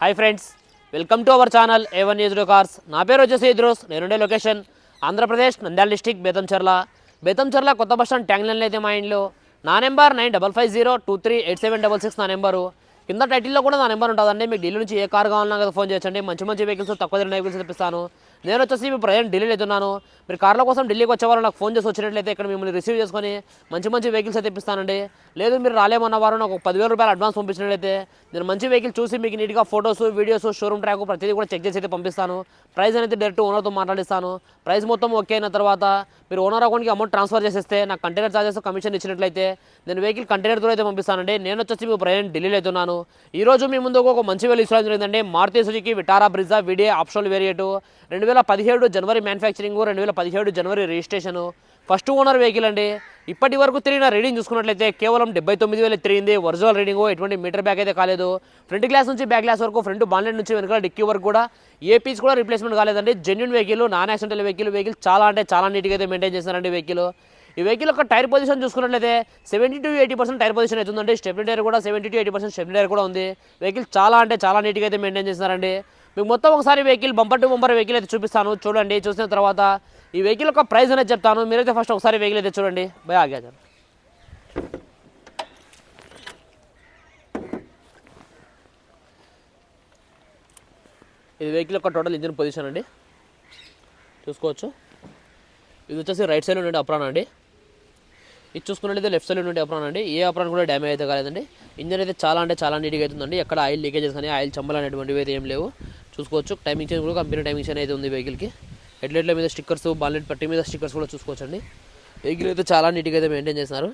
Hi friends welcome to our channel A one news cars నా పేరు వచ్చేసి ఇద్రోస్ నేనుండే లొకేషన్ ఆంధ్రప్రదేశ్ నంద్యాల డిస్టిక్ బేతంచర్ల బేతంచర్ల కొత్త బస్ స్టాండ్ ట్యాంగ్లైన్ అయితే మా ఇంట్లో. నా number nine double five zero two three eight seven double six నా నెంబరు కింద టైటిల్లో కూడా నా నెంబర్ ఉంటుందండి. మీకు ఢిల్లీ నుంచి ఏ కార్ కావాలన్నా కదా ఫోన్ చేయొచ్చండి. మంచి మంచి వెహికల్స్ తక్కువ ధర వెహికల్స్ తెప్పిస్తాను. నేను వచ్చేసి మీ ప్రయాణం ఢిల్లీలో అవుతున్నాను మీరు కార్ల కోసం ఢిల్లీకి వచ్చేవారు నాకు ఫోన్ చేసి వచ్చినట్లయితే ఇక్కడ మిమ్మల్ని రిసీవ్ చేసుకొని మంచి మంచి వెహికల్స్ అయితే ఇప్పిస్తానండి. లేదు మీరు రాలేమన్న వారు నాకు ఒక పదివేల రూపాయలు అడ్వాన్స్ పంపించినట్లయితే నేను మంచి వెహికల్ చూసి మీకు నీట్గా ఫొటోస్ వీడియోస్ షోరూమ్ ట్రాక్ ప్రతిదీ కూడా చెక్ చేసి అయితే పంపిస్తాను. ప్రైస్ అనేది డైరెక్ట్ ఓనర్తో మాట్లాడిస్తాను. ప్రైస్ మొత్తం ఓకే అయిన తర్వాత మీరు ఓనర్ అకౌంట్కి అమౌంట్ ట్రాన్స్ఫర్ చేసేస్తే నాకు కంటైనర్ చార్జెస్ కమిషన్ ఇచ్చినట్లయితే నేను వెహికల్ కంటైనర్తో అయితే పంపిస్తానండి. నేను వచ్చేసి మీకు ప్రయాణం ఢిల్లీలో అవుతున్నాను ఈరోజు మీ ముందు ఒక మంచి వేలు ఇష్టం జరిగిందండి. Maruti Suzuki Vitara Brezza VDI optional variant రెండు వేల పదిహేడు జనవరి మ్యానుఫ్యాక్చరింగ్ రెండు వేల పదిహేడు జనవరి రిజిస్ట్రేషన్ ఫస్ట్ ఓనర్ వెహికల్ అండి. ఇప్పటి వరకు తిరిగిన రీడింగ్ చూసుకున్నట్లయితే కేవలం డెబ్బై తొమ్మిది వేలు తిరిగింది. ఒరిజినల్ రీడింగ్ ఎటువంటి మీటర్ బ్యాక్ అయితే కాలేదు. ఫ్రంట్ గ్లాస్ నుంచి బ్యాక్ గ్లాస్ వరకు ఫ్రంట్ బాన్లెట్ నుంచి వెనకాల డిక్కీ వరకు కూడా ఏ పీస్ కూడా రిప్లేస్మెంట్ కాలేదండి. Genuine vehicle non accidental vehicle vehicle చాలా అంటే చాలా నీట్గా అయితే మెయింటైన్ చేస్తారండి వెహికల్ ఈ వెహికల్ యొక్క టైర్ పొజిషన్ చూసుకున్నట్లయితే seventy to eighty percent tyre position అవుతుందండి స్టెప్ని టైర్ కూడా seventy to eighty percent stepney tyre కూడా ఉంది. వెహికల్ చాలా అంటే చాలా నీట్గా అయితే మెయింటైన్ చేస్తున్నారండి. మీకు మొత్తం ఒకసారి vehicle bumper to bumper vehicle అయితే చూపిస్తాను. చూడండి చూసిన తర్వాత ఈ వెహికల్ యొక్క ప్రైస్ అనేది చెప్తాను. మీరైతే ఫస్ట్ ఒకసారి వెహికల్ అయితే చూడండి. భయ ఆగా సార్ ఇది వెహికల్ యొక్క టోటల్ ఇంజిన్ పొజిషన్ అండి. చూసుకోవచ్చు. ఇది వచ్చేసి రైట్ సైడ్ నుండి అప్రాన్ అండి. ఇది చూసుకున్నట్లయితే లెఫ్ట్ సైడ్ నుండి అప్రాన్ అండి. ఏ అప్రాన్ కూడా డ్యామేజ్ అయితే కాలేదండి. ఇంజన్ అయితే చాలా అంటే చాలా నీట్గా అవుతుందండి. ఎక్కడ ఆయిల్ లీకేజెస్ కానీ ఆయిల్ చంబలు అనేటువంటివి అయితే ఏం లేవు. చూసుకోవచ్చు. టైమింగ్ చైన్ కూడా కంపెనీ టైమింగ్ చైన్ అయితే ఉంది వెహికల్కి హెడ్లైట్ల మీద స్టిక్కర్స్ బాలెట్ పట్టి మీద స్టిక్కర్స్ కూడా చూసుకోవచ్చండి. వెహికల్ అయితే చాలా నీట్గా అయితే మెయింటైన్ చేస్తున్నారు.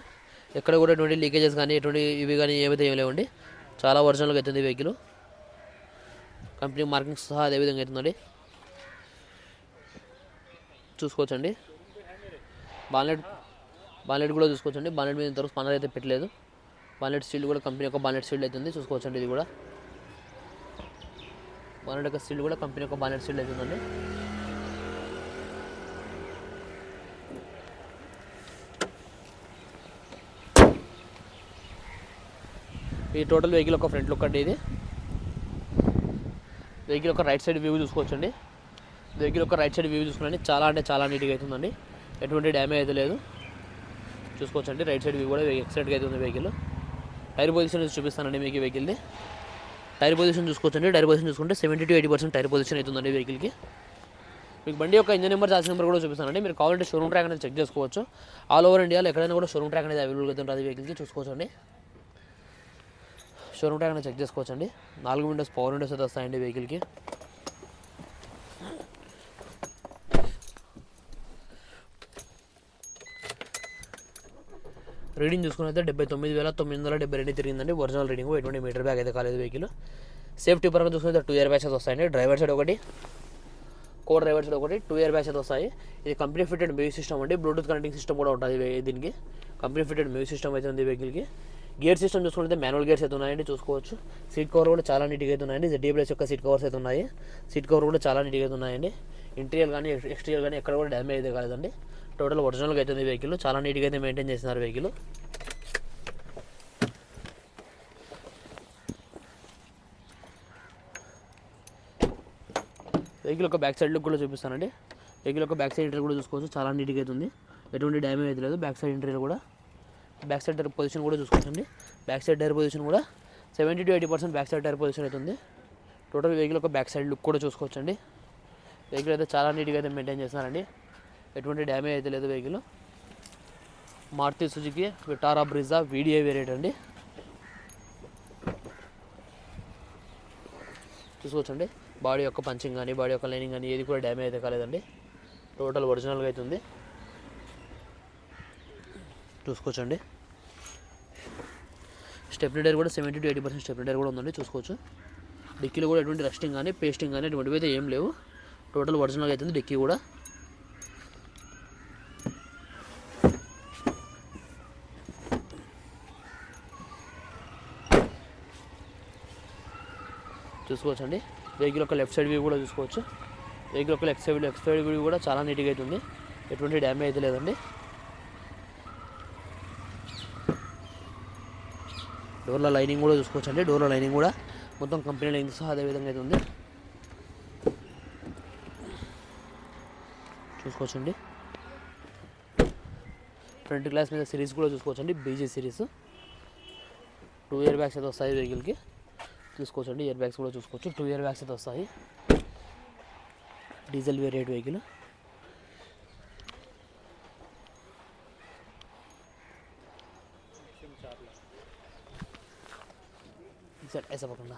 ఎక్కడ కూడా ఎటువంటి లీకేజెస్ కానీ ఎటువంటి ఇవి కానీ ఏమైతే ఏమి లేవండి. చాలా ఒరిజినల్గా అవుతుంది వెహికల్ కంపెనీ మార్కింగ్స్ సహా అదేవిధంగా అవుతుందండి చూసుకోవచ్చండి. బాలెట్ బాలెట్ కూడా చూసుకోవచ్చండి. బాలెట్ మీద ఇంతవరకు స్పన్నర్ అయితే పెట్టలేదు. బాలెట్ స్టీల్ కూడా కంపెనీ యొక్క బాలెట్ స్టీల్ అవుతుంది చూసుకోవచ్చండి ఇది కూడా. బాలెట్ యొక్క స్టీల్ కూడా కంపెనీ యొక్క బాలెట్ స్టీల్ అవుతుందండి ఈ టోటల్ వెహికల్ ఒక ఫ్రంట్ లుక్ అండి ఇది. వెహికల్ ఒక రైట్ సైడ్ వ్యూ చూసుకోవచ్చండి. వెహికల్ ఒక రైట్ సైడ్ వ్యూ చూసుకోండి చాలా అంటే చాలా నీట్గా అవుతుందండి ఎటువంటి డ్యామేజ్ అయితే లేదు. చూసుకోవచ్చండి. రైట్ సైడ్ వ్యూ కూడా ఎక్సలెంట్గా అయితే ఉంది వెహికల్ టైర్ పొజిషన్ చూపిస్తానండి మీకు ఈ వెహికల్ది టైర్ పొజిషన్ చూసుకోవచ్చండి. టైర్ పొజిషన్ చూసుకుంటే seventy to eighty percent tyre position అవుతుందండి వెహికల్కి. మీకు బండి యొక్క ఇంజన్ నెంబర్ చార్జ్ నెంబర్ కూడా చూపిస్తానండి. మీరు కావాలంటే షోరూమ్ ట్రాక్ అనేది చెక్ చేసుకోవచ్చు. ఆల్ ఓవర్ ఇండియాలో ఎక్కడైనా కూడా షోరూమ్ ట్రాక్ అనేది అవైలబుల్గా అవుతుంది అది వెహికల్కి. చూసుకోవచ్చండి. షోరూమ్ ట్రాక్ అనేది చెక్ చేసుకోవచ్చండి. నాలుగు విండోస్ పవర్ విండోస్ అయితే వస్తాయండి వెహికల్కి. రీడింగ్ చూసుకున్నైతే డెబ్బై తొమ్మిది వేల తొమ్మిది వందల డెబ్బై రెండు తిరిగిందండి. ఒరిజినల్ రీడింగ్ ఎటువంటి మీటర్ బ్యాగ్ అయితే కాలేదు వెహికల్ సేఫ్టీ పరంగా చూసుకుంటే టూ ఇయర్ బ్యాచెస్ వస్తాయండి. డ్రైవర్ సైడ్ ఒకటి కో డ్రైవర్ సైడ్ ఒకటి టూ ఇయర్ బ్యాచెస్ అయితే వస్తాయి. ఇది కంపెనీ ఫిటెడ్ మ్యూజిక్ సిస్టమ్ అండి. బ్లూటూత్ కనెక్టింగ్ సిస్టమ్ కూడా ఉంటుంది దీనికి. కంపెనీ ఫిటెడ్ మ్యూజిక్ సిస్టమ్ అయితే ఉంది వెహికల్కి గేర్ సిస్టమ్ చూసుకుంటే మాన్యువల్ గేర్స్ అయితే ఉన్నాయండి చూసుకోవచ్చు. సీట్ కవర్ కూడా చాలా నీట్గా అయితే ఉన్నాయండి. జెడ్డీబ్లెస్ యొక్క సీట్ కవర్స్ అయితే ఉన్నాయి. సీట్ కవర్ కూడా చాలా నీట్గా అయితే ఉన్నాయండి. ఇంటీరియర్ కానీ ఎక్స్టీరియర్ కానీ ఎక్కడ కూడా డ్యామేజ్ అయితే కాలేదండి. టోటల్ ఒరిజినల్గా అయితే ఉంది వెహికల్ చాలా నీట్గా అయితే మెయింటైన్ చేస్తున్నారు వెహికల్ వెహికల్ ఒక బ్యాక్ సైడ్ లుక్ కూడా చూపిస్తానండి. వెహికల్ ఒక బ్యాక్ సైడ్ ఇంటర్ కూడా చూసుకోవచ్చు. చాలా నీట్గా అయితే ఉంది. ఎటువంటి డ్యామేజ్ అయితే లేదు. బ్యాక్ సైడ్ ఇంటీరియర్ కూడా. బ్యాక్ సైడ్ టైర్ పొజిషన్ కూడా చూసుకోవచ్చండి. బ్యాక్ సైడ్ టైర్ పొజిషన్ కూడా seventy to eighty percent back side tyre position అవుతుంది టోటల్ వెహికల్ ఒక బ్యాక్ సైడ్ లుక్ కూడా చూసుకోవచ్చండి. వెహికల్ అయితే చాలా నీట్గా అయితే మెయింటైన్ చేస్తున్నారండి. ఎటువంటి డ్యామేజ్ అయితే లేదు vehicle Maruti Suzuki Vitara Brezza VDI variant అండి. చూసుకోవచ్చండి. బాడీ యొక్క పంచింగ్ కానీ బాడీ యొక్క లైనింగ్ కానీ ఏది కూడా డ్యామేజ్ అయితే కాలేదండి. టోటల్ ఒరిజినల్గా అయితే ఉంది. చూసుకోవచ్చండి. స్టెప్ కూడా seventy to eighty percent stepney కూడా ఉందండి. చూసుకోవచ్చు. డిక్కీలో కూడా ఎటువంటి రెస్టింగ్ కానీ పేస్టింగ్ కానీ ఎటువంటివి అయితే ఏం లేవు. టోటల్ ఒరిజినల్గా అవుతుంది డిక్కీ కూడా. చూసుకోవచ్చండి. వెహికల్ యొక్క లెఫ్ట్ సైడ్ వ్యూ కూడా చూసుకోవచ్చు. వెహికల్ యొక్క left side left side view కూడా చాలా నీట్గా అవుతుంది ఎటువంటి డ్యామేజ్ అయితే లేదండి. డోర్ల లైనింగ్ కూడా చూసుకోవచ్చండి. డోర్ల లైనింగ్ కూడా మొత్తం కంపెనీ లైన్స్ అదే విధంగా అయితే ఉంది. చూసుకోవచ్చండి ఫ్రంట్ గ్లాస్ మీద సిరీస్ కూడా చూసుకోవచ్చండి BG series two year bags అయితే వస్తాయి వెహికల్కి చూసుకోవచ్చండి ఇయర్ బ్యాగ్స్ కూడా చూసుకోవచ్చు టూ ఇయర్ బ్యాగ్స్ అయితే వస్తాయి డీజిల్ వేరియంట్ వెహికల్ सर ऐसा पकड़ना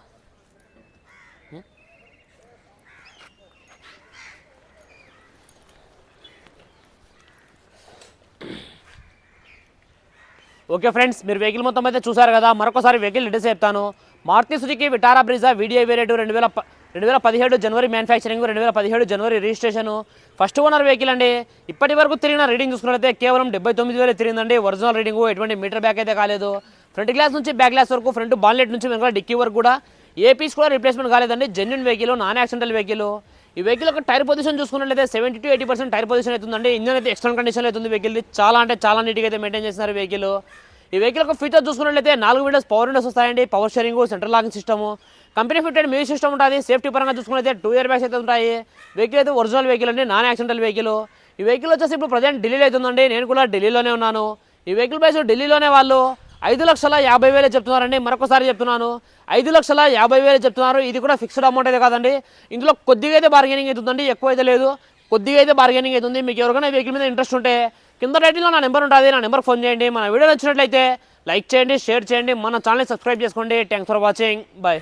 ఓకే ఫ్రెండ్స్ మీరు వెహికల్ మొత్తం అయితే చూసారు కదా మరొకసారి వెహికల్ డీటెయిల్స్ చెప్తాను. Maruti Suzuki Vitara Brezza VDI variant రెండు వేల రెండు వేల పదిహేడు జనవరి మ్యానుఫ్యాక్చరింగ్ రెండు వేల పదిహేడు జనవరి రిజిస్ట్రేషన్ ఫస్ట్ ఓనర్ వెహికల్ అండి. ఇప్పటి వరకు తిరిగిన రీడింగ్ చూసుకున్నట్లయితే కేవలం డెబ్బై తొమ్మిది వేలు తిరిగిందండి. ఒరిజినల్ రీడింగ్ ఎటువంటి మీటర్ బ్యాక్ అయితే కాలేదు. ఫ్రంట్ గ్లాస్ నుంచి బ్యాక్ గ్లాస్ వరకు ఫ్రంట్ బాన్లెట్ నుంచి వెనకాల డిక్కీ వరకు కూడా. ఏ పీస్ కూడా రీప్లేస్మెంట్ కాలేదండి. Genuine vehicle non accidental vehicle ఈ వెహికల్ యొక్క టైర్ పొజిషన్ చూసుకున్నట్లయితే seventy to eighty percent tyre position అవుతుందండి ఇంజన్ అయితే ఎక్స్టర్నల్ కండిషన్ అవుతుంది వెహికల్ చాలా అంటే చాలా నీట్గా అయితే మెయింటైన్ చేస్తున్నారు వెహికల్ ఈ వెహికల్ యొక్క ఫీచర్ చూసుకున్నట్లయితే నాలుగు విండోస్ పవర్ విండోస్ వస్తాయండి. Power steering central locking system company fitted music system ఉంటుంది. సేఫ్టీ పరంగా చూసుకున్నట్లయితే టూ ఇయర్ బ్యాగ్స్ అయితే ఉంటాయి. వెహికల్ అయితే ఒరిజినల్ వెహికల్ అండి నాన్ యాక్సిడెంటల్ వెహికల్ ఈ వెహికల్ వచ్చేసి ఇప్పుడు ప్రజెంట్ ఢిల్లీలో అవుతుందండి నేను కూడా ఢిల్లీలోనే ఉన్నాను. ఈ వెహికల్ ప్రైస్ ఢిల్లీలోనే వాళ్ళు ఐదు లక్షల యాభై వేలు చెప్తున్నారండి. మరొకసారి చెప్తున్నాను. ఐదు లక్షల యాభై వేలు చెప్తున్నారు. ఇది కూడా ఫిక్స్డ్ అమౌంట్ అయితే కాదండి. ఇందులో కొద్దిగా అయితే బార్గెనింగ్ అవుతుందండి ఎక్కువ అయితే లేదు. కొద్దిగా అయితే బార్గెనింగ్ అవుతుంది మీకు ఎవరికైనా వెహికల్ మీద ఇంట్రెస్ట్ ఉంటే కింద టైటిల్లో నా నెంబర్ ఉంటుంది. నా నెంబర్ ఫోన్ చేయండి. మన వీడియో నచ్చినట్లయితే లైక్ చేయండి షేర్ చేయండి. మన ఛానల్ సబ్స్క్రైబ్ చేసుకోండి. Thanks for watching. బాయ్.